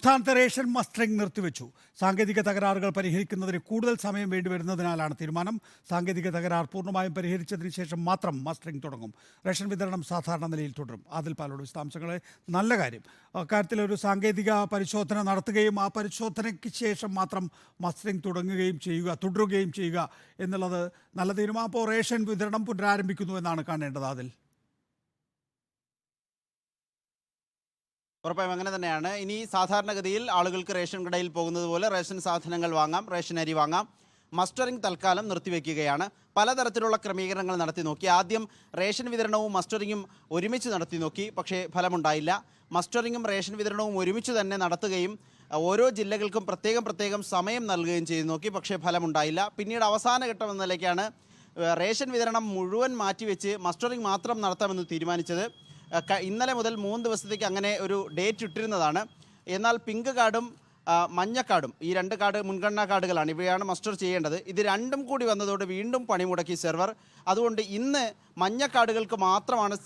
സംസ്ഥാനത്തെ ration mustering നിർത്തിവെച്ചു. സാങ്കേതിക തകരാറുകൾ പരിഹരിക്കുന്നതിന് കൂടുതൽ സമയം വേണ്ടിവരുന്നതിനാലാണ് തീരുമാനം. സാങ്കേതിക തകരാർ പൂർണമായും പരിഹരിച്ചതിന് ശേഷം മാത്രം മസ്റ്ററിംഗ് തുടങ്ങും. റേഷൻ വിതരണം സാധാരണ നിലയിൽ തുടരും. ആദിൽ പാലോട് വിശദാംശങ്ങളെ. നല്ല കാര്യം. അക്കാര്യത്തിൽ ഒരു സാങ്കേതിക പരിശോധന നടത്തുകയും ആ പരിശോധനയ്ക്ക് ശേഷം മാത്രം മസ്റ്ററിംഗ് തുടങ്ങുകയും ചെയ്യുക തുടരുകയും ചെയ്യുക എന്നുള്ളത് നല്ല തീരുമാനം. അപ്പോൾ റേഷൻ വിതരണം പുനരാരംഭിക്കുന്നു എന്നാണ് കാണേണ്ടത് അതിൽ ഉറപ്പായും അങ്ങനെ തന്നെയാണ്. ഇനി സാധാരണഗതിയിൽ ആളുകൾക്ക് റേഷൻ കടയിൽ പോകുന്നത് പോലെ റേഷൻ സാധനങ്ങൾ വാങ്ങാം റേഷൻ അരി വാങ്ങാം. മസ്റ്ററിംഗ് തൽക്കാലം നിർത്തിവെക്കുകയാണ്. പലതരത്തിലുള്ള ക്രമീകരണങ്ങൾ നടത്തി നോക്കി. ആദ്യം റേഷൻ വിതരണവും മസ്റ്ററിങ്ങും ഒരുമിച്ച് നടത്തി നോക്കി. പക്ഷേ ഫലമുണ്ടായില്ല. മസ്റ്ററിങ്ങും റേഷൻ വിതരണവും ഒരുമിച്ച് തന്നെ നടത്തുകയും ഓരോ ജില്ലകൾക്കും പ്രത്യേകം പ്രത്യേകം സമയം നൽകുകയും ചെയ്തു നോക്കി. പക്ഷേ ഫലമുണ്ടായില്ല. പിന്നീട് അവസാന ഘട്ടം എന്ന നിലയ്ക്കാണ് റേഷൻ വിതരണം മുഴുവൻ മാറ്റിവെച്ച് മസ്റ്ററിങ് മാത്രം നടത്താമെന്ന് തീരുമാനിച്ചത്. ഇന്നലെ മുതൽ മൂന്ന് ദിവസത്തേക്ക് അങ്ങനെ ഒരു ഡേറ്റ് ഇട്ടിരുന്നതാണ്. എന്നാൽ പിങ്ക് കാർഡും മഞ്ഞക്കാടും ഈ രണ്ട് കാർഡ് മുൻഗണനാ കാർഡുകളാണ്. ഇവയാണ് മസ്റ്റർ ചെയ്യേണ്ടത്. ഇത് രണ്ടും കൂടി വന്നതോടെ വീണ്ടും പണിമുടക്കി സെർവർ. അതുകൊണ്ട് ഇന്ന് മഞ്ഞ കാർഡുകൾക്ക് മാത്രമാണ്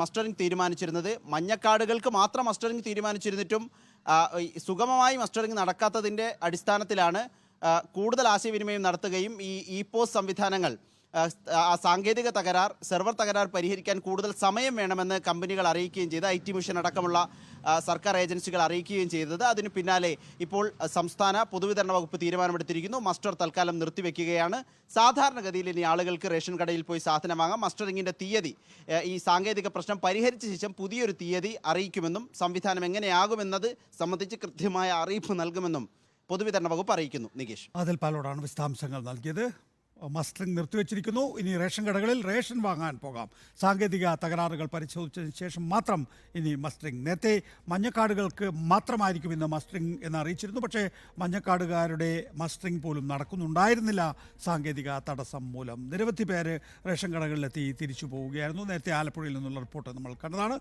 മസ്റ്ററിംഗ് തീരുമാനിച്ചിരുന്നത്. മഞ്ഞ കാർഡുകൾക്ക് മാത്രം മസ്റ്ററിംഗ് തീരുമാനിച്ചിരുന്നിട്ടും സുഗമമായി മസ്റ്ററിംഗ് നടക്കാത്തതിന്റെ അടിസ്ഥാനത്തിലാണ് കൂടുതൽ ആശയവിനിമയം നടത്തുകയും ഈ ഇ പോസ് സംവിധാനങ്ങൾ സാങ്കേതിക തകരാർ സെർവർ തകരാർ പരിഹരിക്കാൻ കൂടുതൽ സമയം വേണമെന്ന് കമ്പനികൾ അറിയിക്കുകയും ചെയ്ത്. ഐ ടി മിഷൻ അടക്കമുള്ള സർക്കാർ ഏജൻസികൾ അറിയിക്കുകയും ചെയ്തത്. അതിന് പിന്നാലെ ഇപ്പോൾ സംസ്ഥാന പൊതുവിതരണ വകുപ്പ് തീരുമാനമെടുത്തിരിക്കുന്നു. മസ്റ്റർ തൽക്കാലം നിർത്തിവെക്കുകയാണ്. സാധാരണഗതിയിൽ ഇനി ആളുകൾക്ക് റേഷൻ കടയിൽ പോയി സാധനം വാങ്ങാം. മസ്റ്ററിങ്ങിന്റെ തീയതി ഈ സാങ്കേതിക പ്രശ്നം പരിഹരിച്ച ശേഷം പുതിയൊരു തീയതി അറിയിക്കുമെന്നും സംവിധാനം എങ്ങനെയാകുമെന്നത് സംബന്ധിച്ച് കൃത്യമായ അറിയിപ്പ് നൽകുമെന്നും പൊതുവിതരണ വകുപ്പ് അറിയിക്കുന്നു. നികേഷ്. അതിൽ പാലോടാണ് വിശദാംശങ്ങൾ നൽകിയത്. മസ്റ്ററിംഗ് നിർത്തിവെച്ചിരിക്കുന്നു. ഇനി റേഷൻ കടകളിൽ റേഷൻ വാങ്ങാൻ പോകാം. സാങ്കേതിക തകരാറുകൾ പരിശോധിച്ചതിന് ശേഷം മാത്രം ഇനി മസ്റ്ററിംഗ് നേരത്തെ മഞ്ഞക്കാടുകൾക്ക് മാത്രമായിരിക്കും ഇന്ന് മസ്റ്ററിംഗ് എന്ന് അറിയിച്ചിരുന്നു. പക്ഷേ മഞ്ഞക്കാടുകാരുടെ മസ്റ്ററിംഗ് പോലും നടക്കുന്നുണ്ടായിരുന്നില്ല. സാങ്കേതിക തടസ്സം മൂലം നിരവധി പേര് റേഷൻ കടകളിലെത്തി തിരിച്ചു പോവുകയായിരുന്നു. നേരത്തെ ആലപ്പുഴയിൽ നിന്നുള്ള റിപ്പോർട്ട് നമ്മൾ കണ്ടതാണ്.